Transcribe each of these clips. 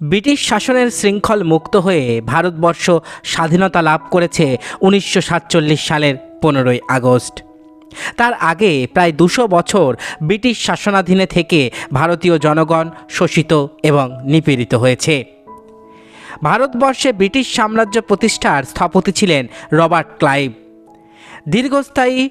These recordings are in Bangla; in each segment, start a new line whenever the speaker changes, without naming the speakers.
ব্রিটিশ শাসনের শৃঙ্খল মুক্ত হয়ে ভারতবর্ষ স্বাধীনতা লাভ করেছে উনিশশো সাতচল্লিশ সালের পনেরোই আগস্ট। তার আগে প্রায় দুশো বছর ব্রিটিশ শাসনাধীনে থেকে ভারতীয় জনগণ শোষিত এবং নিপীড়িত হয়েছে। ভারতবর্ষে ব্রিটিশ সাম্রাজ্য প্রতিষ্ঠার স্থপতি ছিলেন রবার্ট ক্লাইভ। দীর্ঘস্থায়ী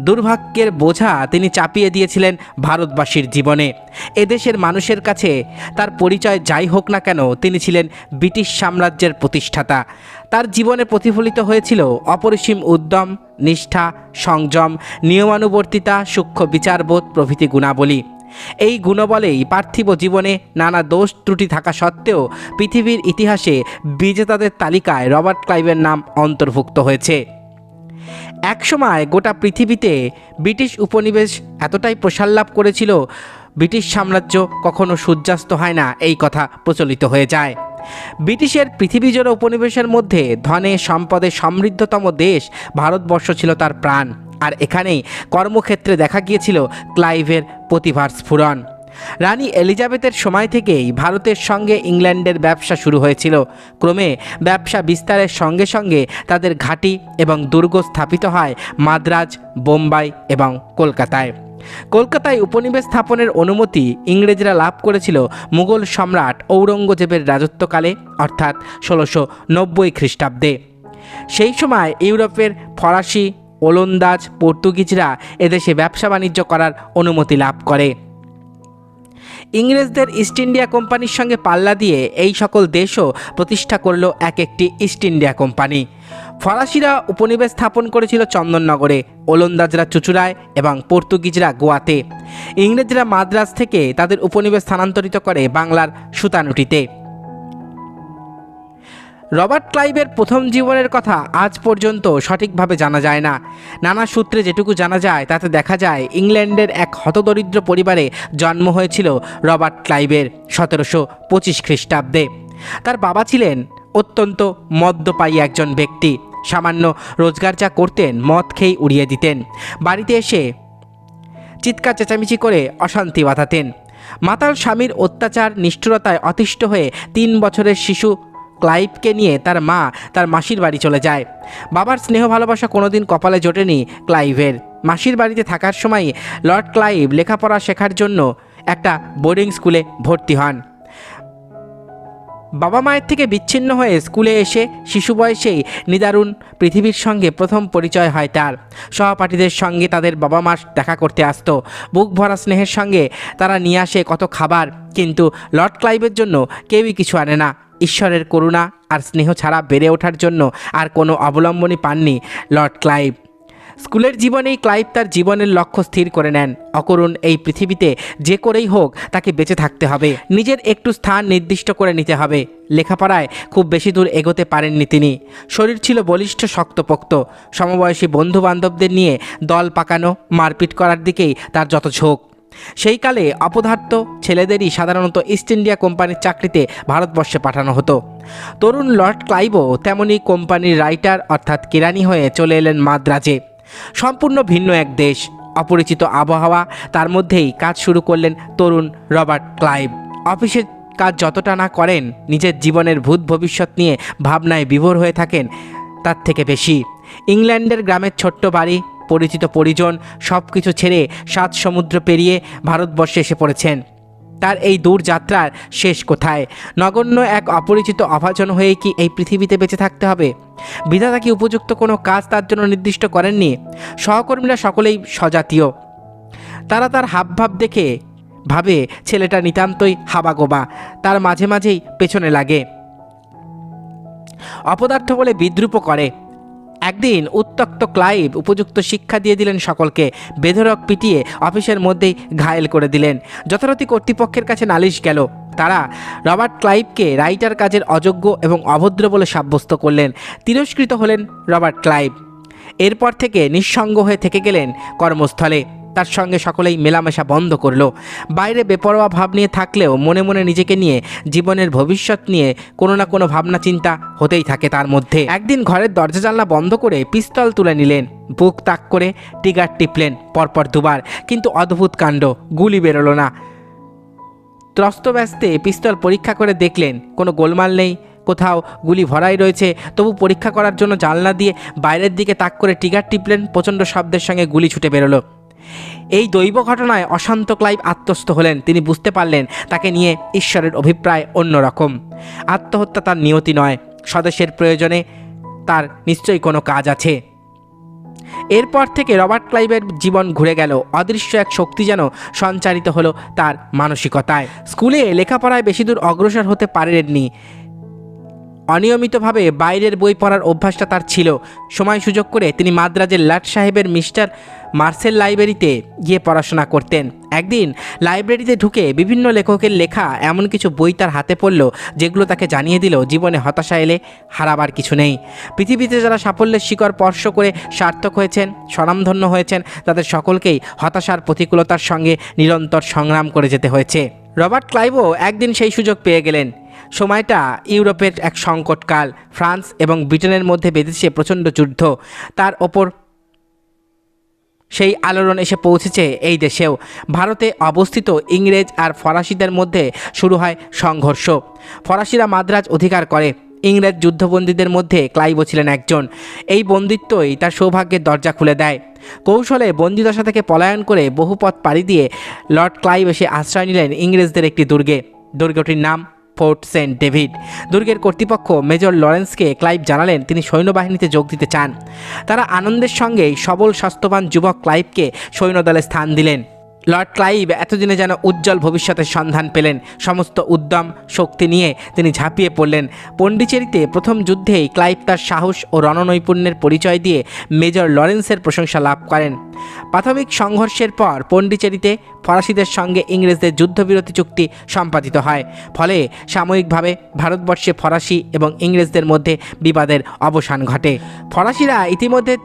দুর্ভাগ্যের বোঝা তিনি চাপিয়ে দিয়েছিলেন ভারতবাসীর জীবনে। এদেশের মানুষের কাছে তার পরিচয় যাই হোক না কেন তিনি ছিলেন ব্রিটিশ সাম্রাজ্যের প্রতিষ্ঠাতা। তার জীবনে প্রতিফলিত হয়েছিল অপরিসীম উদ্যম, নিষ্ঠা, সংযম, নিয়মানুবর্তিতা, সূক্ষ্ম বিচারবোধ প্রভৃতি গুণাবলী। এই গুণবলেই পার্থিব জীবনে নানা দোষ ত্রুটি থাকা সত্ত্বেও পৃথিবীর ইতিহাসে বিজেতাদের তালিকায় রবার্ট ক্লাইভের নাম অন্তর্ভুক্ত হয়েছে। একসময় গোটা পৃথিবীতে ব্রিটিশ উপনিবেশ এতটাই প্রসার লাভ করেছিল, ব্রিটিশ সাম্রাজ্য কখনো সূর্যাস্ত হয় না, এই কথা প্রচলিত হয়ে যায়। ব্রিটিশের পৃথিবীজোড়া উপনিবেশের মধ্যে ধনে সম্পদে সমৃদ্ধতম দেশ ভারতবর্ষ ছিল তার প্রাণ। আর এখানেই কর্মক্ষেত্রে দেখা গিয়েছিল ক্লাইভের প্রতিভার স্ফুরণ। রানী এলিজাবেথের সময় থেকেই ভারতের সঙ্গে ইংল্যান্ডের ব্যবসা শুরু হয়েছিল। ক্রমে ব্যবসা বিস্তারের সঙ্গে সঙ্গে তাদের ঘাঁটি এবং দুর্গ স্থাপিত হয় মাদ্রাজ, বোম্বাই এবং কলকাতায়। কলকাতায় উপনিবেশ স্থাপনের অনুমতি ইংরেজরা লাভ করেছিল মুঘল সম্রাট ঔরঙ্গজেবের রাজত্বকালে, অর্থাৎ ষোলোশো নব্বই খ্রিস্টাব্দে। সেই সময় ইউরোপের ফরাসি, ওলন্দাজ, পর্তুগিজরা এদেশে ব্যবসা বাণিজ্য করার অনুমতি লাভ করে। ইংরেজদের ইস্ট ইন্ডিয়া কোম্পানির সঙ্গে পাল্লা দিয়ে এই সকল দেশও প্রতিষ্ঠা করল এক একটি ইস্ট ইন্ডিয়া কোম্পানি। ফরাসিরা উপনিবেশ স্থাপন করেছিল চন্দননগরে, ওলন্দাজরা চুচুড়ায় এবং পর্তুগিজরা গোয়াতে। ইংরেজরা মাদ্রাজ থেকে তাদের উপনিবেশ স্থানান্তরিত করে বাংলার সুতানুটিতে। রবার্ট ক্লাইভের প্রথম জীবনের কথা আজ পর্যন্ত সঠিকভাবে জানা যায় না। নানা সূত্রে যেটুকু জানা যায়, তাতে দেখা যায় ইংল্যান্ডের এক হতদরিদ্র পরিবারে জন্ম হয়েছিল রবার্ট ক্লাইভের সতেরোশো পঁচিশ খ্রিস্টাব্দে। তার বাবা ছিলেন অত্যন্ত মদ্যপায়ী একজন ব্যক্তি। সামান্য রোজগার যা করতেন, মদ খেয়ে উড়িয়ে দিতেন। বাড়িতে এসে চিৎকার চেঁচামেচি করে অশান্তি বাঁধাতেন। মাতাল স্বামীর অত্যাচার, নিষ্ঠুরতায় অতিষ্ঠ হয়ে তিন বছরের শিশু ক্লাইভকে নিয়ে তার মা তার মাসির বাড়ি চলে যায়। বাবার স্নেহ ভালোবাসা কোনোদিন কপালে জোটেনি ক্লাইভের। মাসির বাড়িতে থাকার সময় লর্ড ক্লাইভ লেখাপড়া শেখার জন্য একটা বোর্ডিং স্কুলে ভর্তি হন। বাবা মায়ের থেকে বিচ্ছিন্ন হয়ে স্কুলে এসে শিশু বয়সেই নিদারুণ পৃথিবীর সঙ্গে প্রথম পরিচয় হয় তার। সহপাঠীদের সঙ্গে তাদের বাবা মা দেখা করতে আসতো। বুক ভরা স্নেহের সঙ্গে তারা নিয়ে আসে কত খাবার, কিন্তু লর্ড ক্লাইভের জন্য কেউই কিছু আনে না। ঈশ্বরের করুণা আর স্নেহ ছাড়া বেড়ে ওঠার জন্য আর কোনো অবলম্বনই পাননি লর্ড ক্লাইভ। স্কুলের জীবনেই ক্লাইভ তার জীবনের লক্ষ্য স্থির করে নেন। অকরুণ এই পৃথিবীতে যে করেই হোক তাকে বেঁচে থাকতে হবে। নিজের একটু স্থান নির্দিষ্ট করে নিতে হবে। লেখাপড়ায় খুব বেশি দূর এগোতে পারেননি তিনি। শরীর ছিল বলিষ্ঠ শক্তপোক্ত। সমবয়সী বন্ধু বান্ধবদের নিয়ে দল পাকানো, মারপিট করার দিকেই তার যত ঝোঁক। সেই কালে অপদার্থ ছেলেদেরই সাধারণত ইস্ট ইন্ডিয়া কোম্পানির চাকরিতে ভারতবর্ষে পাঠানো হতো। তরুণ লর্ড ক্লাইভও তেমনই কোম্পানির রাইটার অর্থাৎ কেরানি হয়ে চলে এলেন মাদ্রাজে। সম্পূর্ণ ভিন্ন এক দেশ, অপরিচিত আবহাওয়া, তার মধ্যেই কাজ শুরু করলেন তরুণ রবার্ট ক্লাইভ। অফিসের কাজ যতটা না করেন, নিজের জীবনের ভূত ভবিষ্যৎ নিয়ে ভাবনায় বিভোর হয়ে থাকেন তার থেকে বেশি। ইংল্যান্ডের গ্রামের ছোট্ট বাড়ি পরিচিত পরিজন সব কিছু ছেড়ে সাত সমুদ্র পেরিয়ে ভারতবর্ষে এসে পড়েছেন। তার এই দূর যাত্রার শেষ কোথায়? নগণ্য এক অপরিচিত অভাজন হয়ে কি এই পৃথিবীতে বেঁচে থাকতে হবে? বিধাতা কি উপযুক্ত কোনো কাজ তার জন্য নির্দিষ্ট করেননি? সহকর্মীরা সকলেই স্বজাতীয়। তারা তার হাবভাব দেখে ভাবে, ছেলেটা নিতান্তই হাবাগোবা। তার মাঝে মাঝেই পেছনে লাগে। অপদার্থ বলে বিদ্রুপও করে। একদিন উত্তক্ত ক্লাইভ উপযুক্ত শিক্ষা দিয়ে দিলেন সকলকে বেধরক পিটিয়ে অফিসের মধ্যেই ঘায়েল করে দিলেন। যথারতি কর্তৃপক্ষের কাছে নালিশ গেল। তারা রবার্ট ক্লাইভকে রাইটার কাজের অযোগ্য এবং অভদ্র বলে সাব্যস্ত করলেন। তিরস্কৃত হলেন রবার্ট ক্লাইভ। এরপর থেকে নিঃসঙ্গ হয়ে থেকে গেলেন কর্মস্থলে। তার সঙ্গে সকলেই মেলামেশা বন্ধ করল। বাইরে বেপরোয়া ভাব নিয়ে থাকলেও মনে মনে নিজেকে নিয়ে জীবনের ভবিষ্যৎ নিয়ে কোনো না কোনো ভাবনা চিন্তা হতেই থাকে তার মধ্যে। একদিন ঘরের দরজা জানলা বন্ধ করে পিস্তল তুলে নিলেন। বুক তাক করে টিগার টিপলেন পরপর দুবার। কিন্তু অদ্ভুত কাণ্ড, গুলি বেরোলো না। ত্রস্ত ত্রস্তব্যস্তে পিস্তল পরীক্ষা করে দেখলেন, কোনো গোলমাল নেই। কোথাও গুলি ভরাই রয়েছে। তবু পরীক্ষা করার জন্য জানলা দিয়ে বাইরের দিকে তাক করে টিগার টিপলেন প্রচণ্ড শব্দের সঙ্গে গুলি ছুটে বেরোলো। এই দৈব ঘটনায় অশান্ত ক্লাইভ আত্মস্থ হলেন। তিনি বুঝতে পারলেন তাকে নিয়ে ঈশ্বরের অভিপ্রায় অন্যরকম। আত্মহত্যা তার নিয়তি নয়, স্বদেশের প্রয়োজনে তার নিশ্চয়ই কোনো কাজ আছে। এরপর থেকে রবার্ট ক্লাইভের জীবন ঘুরে গেল। অদৃশ্য এক শক্তি যেন সঞ্চারিত হলো তার মানসিকতায়। স্কুলে লেখাপড়ায় বেশি দূর অগ্রসর হতে পারেননি। অনিয়মিতভাবে বাইরের বই পড়ার অভ্যাসটা তার ছিল। সময় সুযোগ করে তিনি মাদ্রাজের লাট সাহেবের মিস্টার মার্সেল লাইব্রেরিতে গিয়ে পড়াশোনা করতেন। একদিন লাইব্রেরিতে ঢুকে বিভিন্ন লেখকের লেখা, এমন কিছু বই তার হাতে পড়ল, যেগুলো তাকে জানিয়ে দিল, জীবনে হতাশা এলে হারাবার কিছু নেই। পৃথিবীতে যারা সাফল্যের শিকড় স্পর্শ করে সার্থক হয়েছেন, স্বনামধন্য হয়েছেন, তাদের সকলকেই হতাশার প্রতিকূলতার সঙ্গে নিরন্তর সংগ্রাম করে যেতে হয়েছে। রবার্ট ক্লাইভও একদিন সেই সুযোগ পেয়ে গেলেন। সময়টা ইউরোপের এক সংকটকাল। ফ্রান্স এবং ব্রিটেনের মধ্যে বেঁধেছে প্রচণ্ড যুদ্ধ। তার ওপর সেই আলোড়ন এসে পৌঁছেছে এই দেশেও। ভারতে অবস্থিত ইংরেজ আর ফরাসিদের মধ্যে শুরু হয় সংঘর্ষ। ফরাসিরা মাদ্রাজ অধিকার করে। ইংরেজ যুদ্ধবন্দীদের মধ্যে ক্লাইভও ছিলেন একজন। এই বন্দিত্বই তার সৌভাগ্যের দরজা খুলে দেয়। কৌশলে বন্দিদশা থেকে পলায়ন করে বহু পথ পাড়ি দিয়ে লর্ড ক্লাইভ এসে আশ্রয় নিলেন ইংরেজদের একটি দুর্গে। দুর্গটির নাম ফোর্ট সেন্ট ডেভিড। দুর্গের কর্তৃপক্ষ মেজর লরেন্সকে ক্লাইভ জানালেন, তিনি সৈন্যবাহিনীতে যোগ দিতে চান। তারা আনন্দের সঙ্গেই সবল স্বাস্থ্যবান যুবক ক্লাইভকে সৈন্যদলে স্থান দিলেন। লর্ড ক্লাইভ এতদিনে যেন উজ্জ্বল ভবিষ্যতের সন্ধান পেলেন। সমস্ত উদ্যম, শক্তি নিয়ে তিনি ঝাঁপিয়ে পড়লেন। পণ্ডিচেরিতে প্রথম যুদ্ধেই ক্লাইভ তার সাহস ও রণনৈপুণ্যের পরিচয় দিয়ে মেজর লরেন্সের প্রশংসা লাভ করেন। প্রাথমিক সংঘর্ষের পর পণ্ডিচেরিতে ফরাসিদের সঙ্গে ইংরেজদের যুদ্ধবিরতি চুক্তি সম্পাদিত হয়। ফলে সাময়িকভাবে ভারতবর্ষে ফরাসি এবং ইংরেজদের মধ্যে বিবাদের অবসান ঘটে। ফরাসিরা ইতিমধ্যে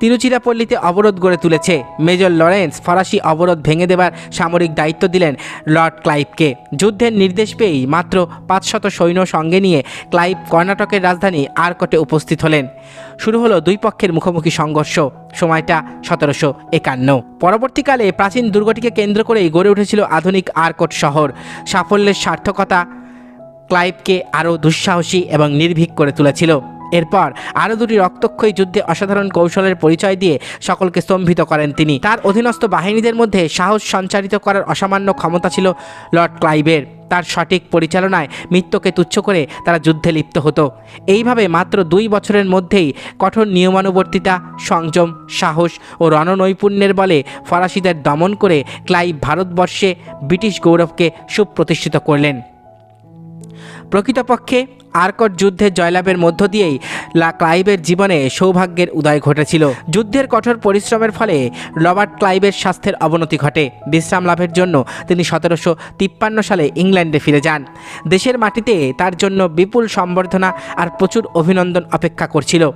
তিরুচিরাপল্লীতে অবরোধ গড়ে তুলেছে মেজর লরেন্স ফরাসি অবরোধ ভেঙে দেবার সামরিক দায়িত্ব দিলেন লর্ড ক্লাইভকে। যুদ্ধের নির্দেশ পেয়েই মাত্র পাঁচশত সৈন্য সঙ্গে নিয়ে ক্লাইভ কর্ণাটকের রাজধানী আরকটে উপস্থিত হলেন। শুরু হলো দুই পক্ষের মুখোমুখি সংঘর্ষ, সময়টা সতেরোশো একান্ন। পরবর্তীকালে প্রাচীন দুর্গটিকে কেন্দ্র করেই গড়ে উঠেছিল আধুনিক আরকট শহর। সাফল্যের সার্থকতা ক্লাইভকে আরও দুঃসাহসী এবং নির্ভীক করে তুলেছিল। এরপর আরও দুটি রক্তক্ষয়ী যুদ্ধে অসাধারণ কৌশলের পরিচয় দিয়ে সকলকে স্তম্ভিত করেন তিনি। তার অধীনস্থ বাহিনীদের মধ্যে সাহস সঞ্চারিত করার অসামান্য ক্ষমতা ছিল লর্ড ক্লাইভের তার সঠিক পরিচালনায় মৃত্যুকে তুচ্ছ করে তারা যুদ্ধে লিপ্ত হতো। এইভাবে মাত্র দুই বছরের মধ্যেই কঠোর নিয়মানুবর্তিতা, সংযম, সাহস ও রণনৈপুণ্যের বলে ফরাসিদের দমন করে ক্লাইভ ভারতবর্ষে ব্রিটিশ গৌরবকে সুপ্রতিষ্ঠিত করলেন। প্রকৃতপক্ষে আরকট যুদ্ধের জয়লাভের মধ্য দিয়েই লা ক্লাইভের জীবনে সৌভাগ্যের উদয় ঘটেছিল। যুদ্ধের কঠোর পরিশ্রমের ফলে রবার্ট ক্লাইভের স্বাস্থ্যের অবনতি ঘটে। বিশ্রাম লাভের জন্য তিনি সতেরোশো তিপ্পান্ন সালে ইংল্যান্ডে ফিরে যান। দেশের মাটিতে তার জন্য বিপুল সম্বর্ধনা আর প্রচুর অভিনন্দন অপেক্ষা করছিল।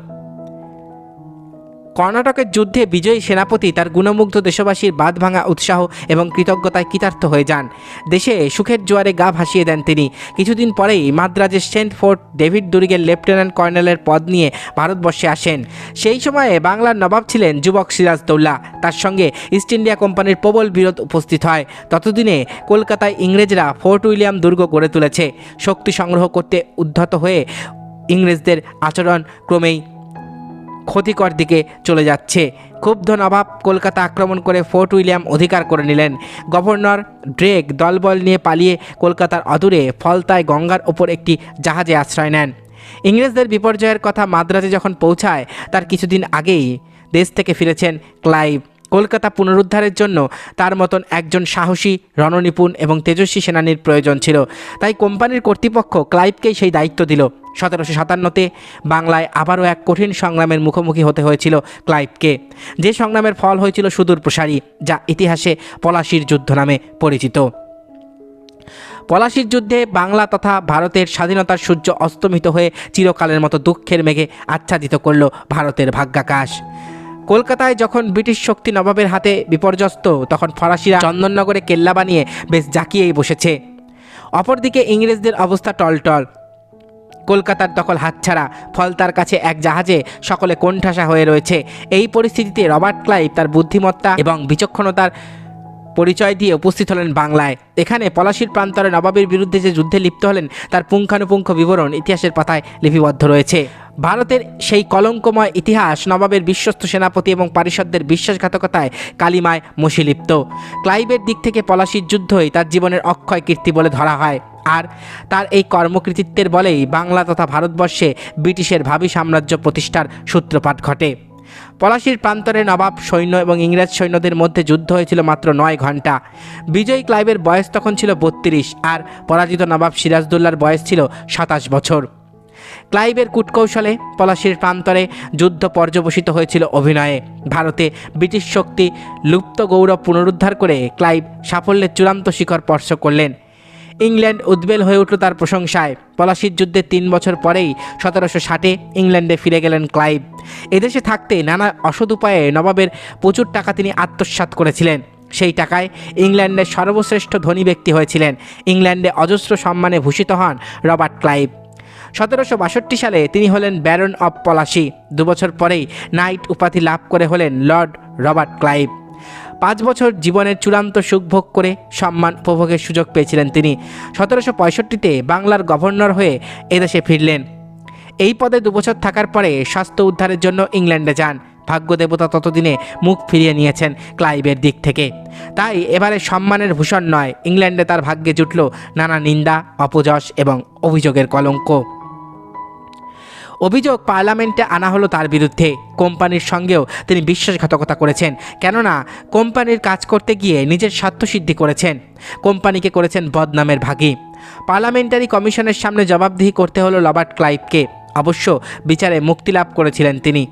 কর্ণাটকের যুদ্ধে বিজয়ী সেনাপতি তার গুণমুগ্ধ দেশবাসীর বাদ ভাঙা উৎসাহ এবং কৃতজ্ঞতায় কৃতার্থ হয়ে যান। দেশে সুখের জোয়ারে গা ভাসিয়ে দেন তিনি। কিছুদিন পরেই মাদ্রাজের সেন্ট ফোর্ট ডেভিড দুর্গের লেফটেন্যান্ট কর্নেলের পদ নিয়ে ভারতবর্ষে আসেন। সেই সময়ে বাংলার নবাব ছিলেন যুবক সিরাজদৌল্লা তার সঙ্গে ইস্ট ইন্ডিয়া কোম্পানির প্রবল বিরোধ উপস্থিত হয়। ততদিনে কলকাতায় ইংরেজরা ফোর্ট উইলিয়াম দুর্গ গড়ে তুলেছে। শক্তি সংগ্রহ করতে উদ্ধত হয়ে ইংরেজদের আচরণ ক্রমেই ক্ষতিকর দিকে চলে যাচ্ছে। ক্ষুব্ধ নবাব কলকাতা আক্রমণ করে ফোর্ট উইলিয়াম অধিকার করে নিলেন। গভর্নর ড্রেক দলবল নিয়ে পালিয়ে কলকাতার অদূরে ফলতায় গঙ্গার ওপর একটি জাহাজে আশ্রয় নেন। ইংরেজদের বিপর্যয়ের কথা মাদ্রাজে যখন পৌঁছায়, তার কিছুদিন আগেই দেশ থেকে ফিরেছেন ক্লাইভ। কলকাতা পুনরুদ্ধারের জন্য তার মতন একজন সাহসী, রণনিপুণ এবং তেজস্বী সেনানীর প্রয়োজন ছিল। তাই কোম্পানির কর্তৃপক্ষ ক্লাইভকেই সেই দায়িত্ব দিল। সতেরোশো সাতান্নতে বাংলায় আবারও এক কঠিন সংগ্রামের মুখোমুখি হতে হয়েছিল ক্লাইভকে। যে সংগ্রামের ফল হয়েছিল সুদূর প্রসারী, যা ইতিহাসে পলাশির যুদ্ধ নামে পরিচিত। পলাশির যুদ্ধে বাংলা তথা ভারতের স্বাধীনতার সূর্য অস্তমিত হয়ে চিরকালের মতো দুঃখের মেঘে আচ্ছাদিত করল ভারতের ভাগ্যাকাশ। কলকাতায় যখন ব্রিটিশ শক্তি নবাবের হাতে বিপর্যস্ত, তখন ফরাসিরা চন্দননগরে কেল্লা বানিয়ে বেশ জাকিয়েই বসেছে। অপরদিকে ইংরেজদের অবস্থা টলটল। কলকাতার দখল হাতছাড়া, ফল তার কাছে এক জাহাজে সকলে কোণঠাসা হয়ে রয়েছে। এই পরিস্থিতিতে রবার্ট ক্লাইভ তার বুদ্ধিমত্তা এবং বিচক্ষণতার পরিচয় দিয়ে উপস্থিত হলেন বাংলায়। এখানে পলাশির প্রান্তরে নবাবের বিরুদ্ধে যে যুদ্ধে লিপ্ত হলেন, তার পুঙ্খানুপুঙ্খ বিবরণ ইতিহাসের পাতায় লিপিবদ্ধ রয়েছে। ভারতের সেই কলঙ্কময় ইতিহাস নবাবের বিশ্বস্ত সেনাপতি এবং পারিষদদের বিশ্বাসঘাতকতায় কালিমায় মশিলিপ্ত। ক্লাইবের দিক থেকে পলাশির যুদ্ধই তার জীবনের অক্ষয় কীর্তি বলে ধরা হয়। আর তার এই কর্মকৃতিত্বের বলেই বাংলা তথা ভারতবর্ষে ব্রিটিশের ভাবি সাম্রাজ্য প্রতিষ্ঠার সূত্রপাত ঘটে। পলাশির প্রান্তরে নবাব সৈন্য এবং ইংরেজ সৈন্যদের মধ্যে যুদ্ধ হয়েছিল মাত্র নয় ঘণ্টা বিজয়ী ক্লাইবের বয়স তখন ছিল বত্রিশ, আর পরাজিত নবাব সিরাজদুল্লার বয়স ছিল সাতাশ বছর। ক্লাইভের কূটকৌশলে পলাশির প্রান্তরে যুদ্ধ পর্যবসিত হয়েছিল অভিনয়ে। ভারতে ব্রিটিশ শক্তি লুপ্ত গৌরব পুনরুদ্ধার করে ক্লাইভ সাফল্যের চূড়ান্ত শিখর স্পর্শ করলেন। ইংল্যান্ড উদ্বেল হয়ে উঠল তার প্রশংসায়। পলাশির যুদ্ধের তিন বছর পরেই সতেরোশো ষাটে ইংল্যান্ডে ফিরে গেলেন ক্লাইভ। এদেশে থাকতে নানা অসৎ উপায়ে নবাবের প্রচুর টাকা তিনি আত্মসাৎ করেছিলেন। সেই টাকায় ইংল্যান্ডের সর্বশ্রেষ্ঠ ধনী ব্যক্তি হয়েছিলেন। ইংল্যান্ডে অজস্র সম্মানে ভূষিত হন রবার্ট ক্লাইভ। সতেরোশো বাষট্টি সালে তিনি হলেন ব্যারন অব পলাশি। দুবছর পরেই নাইট উপাধি লাভ করে হলেন লর্ড রবার্ট ক্লাইভ। পাঁচ বছর জীবনের চূড়ান্ত সুখভোগ করে সম্মান উপভোগের সুযোগ পেয়েছিলেন তিনি। সতেরোশো পঁয়ষট্টিতে বাংলার গভর্নর হয়ে এদেশে ফিরলেন। এই পদে দুবছর থাকার পরে স্বাস্থ্য উদ্ধারের জন্য ইংল্যান্ডে যান। ভাগ্যদেবতা ততদিনে মুখ ফিরিয়ে নিয়েছেন ক্লাইভের দিক থেকে। তাই এবারে সম্মানের ভূষণ নয়। ইংল্যান্ডে তার ভাগ্যে জুটল নানা নিন্দা, অপযশ এবং অভিযোগের কলঙ্ক। অভিযোগ পার্লামেন্টে আনা হলো তার বিরুদ্ধে। কোম্পানির সঙ্গেও তিনি বিশ্বাসঘাতকতা করেছেন। কেননা, কোম্পানির কাজ করতে গিয়ে নিজের স্বার্থসিদ্ধি করেছেন। কোম্পানিকে করেছেন বদনামের ভাগী। পার্লামেন্টারি কমিশনের সামনে জবাবদিহি করতে হলো রবার্ট ক্লাইভকে। অবশ্য বিচারে মুক্তি লাভ করেছিলেন তিনি।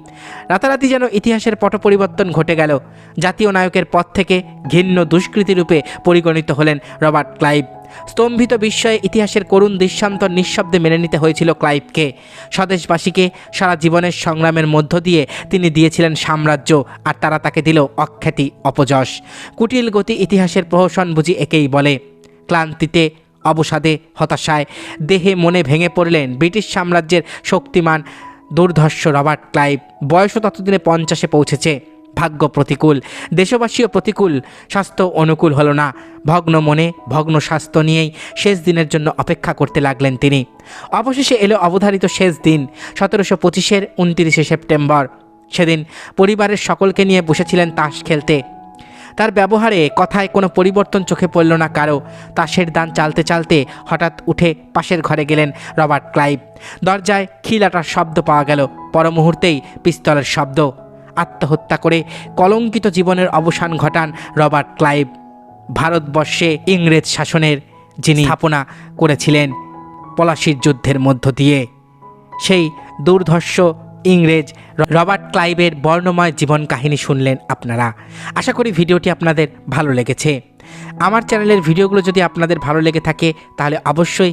রাতারাতি যেন ইতিহাসের পট পরিবর্তন ঘটে গেল। জাতীয় নায়কের পদ থেকে ঘিন্ন দুষ্কৃতি রূপে পরিগণিত হলেন রবার্ট ক্লাইভ। স্তম্ভিত বিস্ময়ে ইতিহাসের করুণ দৃশ্যান্তর নিঃশব্দে মেনে নিতে হয়েছিল ক্লাইভকে। স্বদেশবাসীকে সারা জীবনের সংগ্রামের মধ্য দিয়ে তিনি দিয়েছিলেন সাম্রাজ্য আর তারা তাকে দিল অখ্যাতি, অপযশ। কুটিল গতি ইতিহাসের প্রহসন বুঝি একেই বলে। ক্লান্তিতে, অবসাদে, হতাশায়, দেহে মনে ভেঙে পড়লেন ব্রিটিশ সাম্রাজ্যের শক্তিমান দুর্ধর্ষ রবার্ট ক্লাইভ। বয়সও ততদিনে পঞ্চাশে পৌঁছেছে। ভাগ্য প্রতিকূল, দেশবাসীও প্রতিকূল, স্বাস্থ্য অনুকূল হলো না। ভগ্ন মনে, ভগ্ন স্বাস্থ্য নিয়েই শেষ দিনের জন্য অপেক্ষা করতে লাগলেন তিনি। অবশেষে এলো অবধারিত শেষ দিন, সতেরোশো পঁচিশের উনতিরিশে সেপ্টেম্বর। সেদিন পরিবারের সকলকে নিয়ে বসেছিলেন তাস খেলতে। তার ব্যবহারে, কথায় কোনো পরিবর্তন চোখে পড়ল না কারও। তাসের দান চালতে চালতে হঠাৎ উঠে পাশের ঘরে গেলেন রবার্ট ক্লাইভ। দরজায় খিলাটার শব্দ পাওয়া গেল। পর মুহূর্তেই পিস্তলের শব্দ। আত্মহত্যা করে কলঙ্কিত জীবনের অবসান ঘটান রবার্ট ক্লাইভ। ভারতবর্ষে ইংরেজ শাসনের যিনি স্থাপনা করেছিলেন পলাশির যুদ্ধের মধ্য দিয়ে। সেই দুর্ধর্ষ ইংরেজ রবার্ট ক্লাইভের বর্ণময় জীবন কাহিনী শুনলেন আপনারা। আশা করি ভিডিওটি আপনাদের ভালো লেগেছে। আমার চ্যানেলের ভিডিওগুলো যদি আপনাদের ভালো লেগে থাকে, তাহলে অবশ্যই